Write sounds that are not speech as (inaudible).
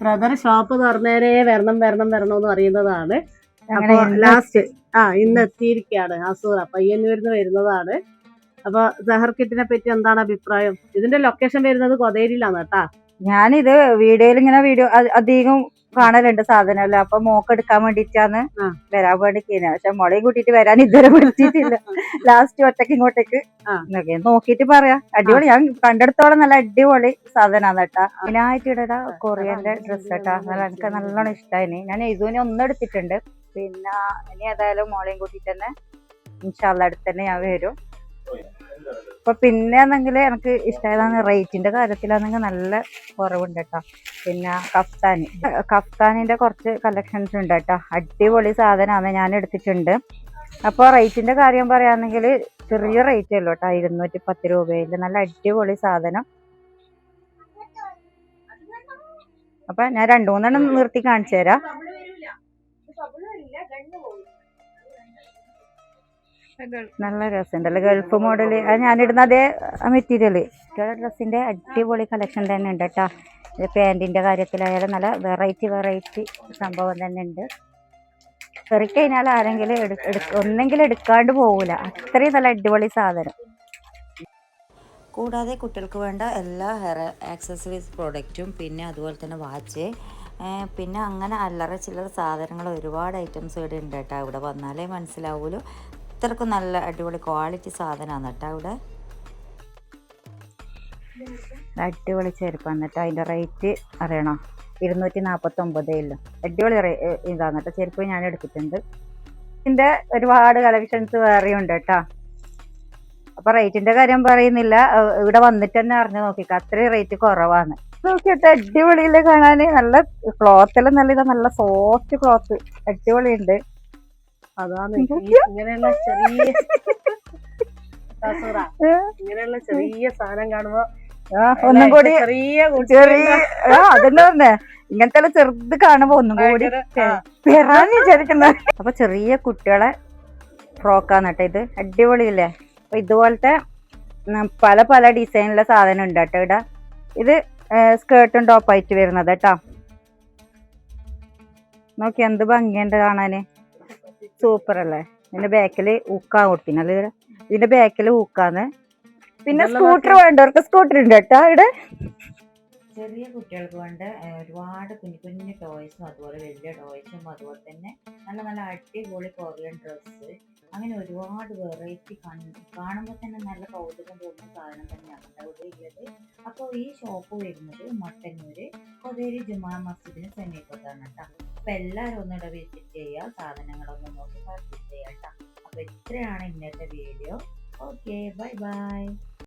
Brother shop തുറന്നേരെ വരണം വരണം വരണം എന്ന് പറയുന്നതാണ്. അപ്പൊ ലാസ്റ്റ് ആ ഇന്ന് എത്തിയിരിക്കുകയാണ് അസൂറ പയ്യന്നൂരിന്ന് വരുന്നതാണ്. അപ്പൊ സഹർ കിറ്റിനെ പറ്റി എന്താണ് അഭിപ്രായം? ഇതിന്റെ ലൊക്കേഷൻ വരുന്നത് കൊതേരിയിലാണ് കേട്ടാ. ഞാനിത് വീഡിയോയിൽ ഇങ്ങനെ വീഡിയോ അധികം കാണലുണ്ട് സാധനമല്ലോ? അപ്പൊ മോക്ക് എടുക്കാൻ വേണ്ടിട്ടാണ്. വരാൻ വേണ്ടിക്കുന്നത് പക്ഷെ മോളെയും കൂട്ടിട്ട് വരാൻ ഇതുവരെ വിളിച്ചിട്ടില്ല. ലാസ്റ്റ് ഒറ്റയ്ക്ക് ഇങ്ങോട്ടേക്ക് നോക്കിട്ട് പറയാ. അടിപൊളി. ഞാൻ കണ്ടെടുത്തോളം നല്ല അടിപൊളി സാധനമാണ് കേട്ടാ. അതിനായിട്ട് ഇടടാ കൊറിയന്റെ ഡ്രസ് കേട്ടാ. എനിക്ക് നല്ലോണം ഇഷ്ടമായി ഞാൻ ഇതുവിനെ ഒന്നും എടുത്തിട്ടുണ്ട്. പിന്നെ ഇനി ഏതായാലും മോളെയും കൂട്ടിട്ട് തന്നെ ഇൻഷാല്ല അടുത്ത് തന്നെ ഞാൻ വരും. അപ്പൊ പിന്നെ എനിക്ക് ഇഷ്ടമായതാണ് റേറ്റിന്റെ കാര്യത്തിലാണെങ്കിൽ നല്ല കുറവുണ്ട് കേട്ടോ പിന്നെ കഫ്താൻ കഫ്താനിന്റെ കുറച്ച് കളക്ഷൻസ് ഉണ്ട് കേട്ടോ അടിപൊളി സാധനമാണ് ഞാൻ എടുത്തിട്ടുണ്ട്. അപ്പോൾ റേറ്റിന്റെ കാര്യം പറയുകയാണെങ്കിൽ ചെറിയ റേറ്റ് അല്ലോ കേട്ടോ ഇരുന്നൂറ്റി പത്ത് രൂപയിൽ നല്ല അടിപൊളി സാധനം. അപ്പൊ ഞാൻ രണ്ടു മൂന്നെണ്ണം നിർത്തി കാണിച്ചു തരാം നല്ല രസമുണ്ടല്ലോ? ഗൾഫ് മോഡൽ അത് ഞാനിടുന്ന അതേ മെറ്റീരിയൽ ഡ്രസ്സിന്റെ അടിപൊളി കളക്ഷൻ തന്നെ ഉണ്ട് കേട്ടോ. പാൻറിന്റെ കാര്യത്തിലായാലും നല്ല വെറൈറ്റി വെറൈറ്റി സംഭവം തന്നെ ഉണ്ട്. കയറിക്കഴിഞ്ഞാൽ ആരെങ്കിലും ഒന്നെങ്കിലും എടുക്കാണ്ട് പോകൂല അത്രയും നല്ല അടിപൊളി സാധനം. കൂടാതെ കുട്ടികൾക്ക് വേണ്ട എല്ലാ ഹെയർ ആക്സസറീസ് പ്രോഡക്റ്റും പിന്നെ അതുപോലെ തന്നെ വാച്ച് പിന്നെ അങ്ങനെ അല്ലറ ചില്ലറ സാധനങ്ങൾ ഒരുപാട് ഐറ്റംസ് ഇവിടെ ഉണ്ട് കേട്ടോ. ഇവിടെ വന്നാലേ മനസ്സിലാവുള്ളൂ. ഇത്രക്കും നല്ല അടിപൊളി ക്വാളിറ്റി സാധനമാണ് കേട്ടോ ഇവിടെ അടിപൊളി ചെരുപ്പാണ് കേട്ടോ. അതിന്റെ റേറ്റ് അറിയണോ? ഇരുന്നൂറ്റി നാൽപ്പത്തി ഒമ്പതേല്ലോ അടിപൊളി ഇതാണ് കേട്ടോ. ചെരുപ്പ് ഞാൻ എടുത്തിട്ടുണ്ട്. ഇതിന്റെ ഒരുപാട് കളക്ഷൻസ് വേറെയും ഉണ്ട് കേട്ടോ. അപ്പൊ റേറ്റിന്റെ കാര്യം പറയുന്നില്ല. ഇവിടെ വന്നിട്ട് തന്നെ അറിഞ്ഞു നോക്കിക്ക. അത്രയും റേറ്റ് കുറവാണ്. നോക്കിയിട്ട് അടിപൊളിയിൽ കാണാന് നല്ല ക്ലോത്ത് എല്ലാം നല്ല ഇതാ നല്ല സോഫ്റ്റ് ക്ലോത്ത് അടിപൊളിയുണ്ട്. അതാണ്. ഇങ്ങനെയുള്ള ചെറിയ (laughs) ഇങ്ങനെയുള്ള ചെറിയ സാധനം കാണുമ്പോ ഒന്നും കൂടി ചെറിയ ചെറിയ അതന്നെ പറഞ്ഞേ ഇങ്ങനത്തെ ചെറുത് കാണുമ്പോ ഒന്നും കൂടി വിചാരിക്കുന്ന വിചാരിക്കുന്നത്. അപ്പൊ ചെറിയ കുട്ടികളെ ഫ്രോക്കാണ് കേട്ടോ ഇത്. അടിപൊളിയില്ലേ? അപ്പൊ ഇതുപോലത്തെ പല പല ഡിസൈനിലെ സാധനം ഉണ്ട് കേട്ടോ ഇവിടെ. ഇത് സ്കേർട്ടും ടോപ്പായിട്ട് വരുന്നത് കേട്ടോ. നോക്കി എന്ത് ഭംഗിയുണ്ട് കാണാന്. സൂപ്പർ അല്ലേ ഇതിന്റെ ബാക്കിൽ ഊക്കാൻ കൊടുത്തിന്. അല്ല ഇതിന്റെ ബാക്കിൽ ഊക്കാന്ന്. പിന്നെ സ്കൂട്ടർ വേണ്ടവർക്ക് സ്കൂട്ടർ ഉണ്ട് കേട്ടോ ഇവിടെ. ചെറിയ കുട്ടികൾക്ക് വേണ്ട ഒരുപാട് കുഞ്ഞു കുഞ്ഞു ടോയ്സും അതുപോലെ വലിയ ടോയ്സും അതുപോലെ തന്നെ നല്ല നല്ല അടിപൊളി കൊറിയൻ ഡ്രസ്സ് അങ്ങനെ ഒരുപാട് വെറൈറ്റി കാണുമ്പോൾ തന്നെ നല്ല കൗതുകം തോന്നുന്ന സാധനം തന്നെയാണ് ഇവിടെ ഉള്ളത്. അപ്പോൾ ഈ ഷോപ്പ് വരുന്നത് മട്ടന്നൂര് കൊതേരി ജുമാ മസ്ജിദിന് സമീപത്താണ് കേട്ടോ അപ്പോൾ എല്ലാവരും ഒന്നിവിടെ വിസിറ്റ് ചെയ്യുക സാധനങ്ങളൊന്ന് നോക്കി പർച്ചേസ് ചെയ്യാം കേട്ടോ. അപ്പൊ ഇത്രയാണ് ഇന്നത്തെ വീഡിയോ ഓക്കെ ബൈ ബൈ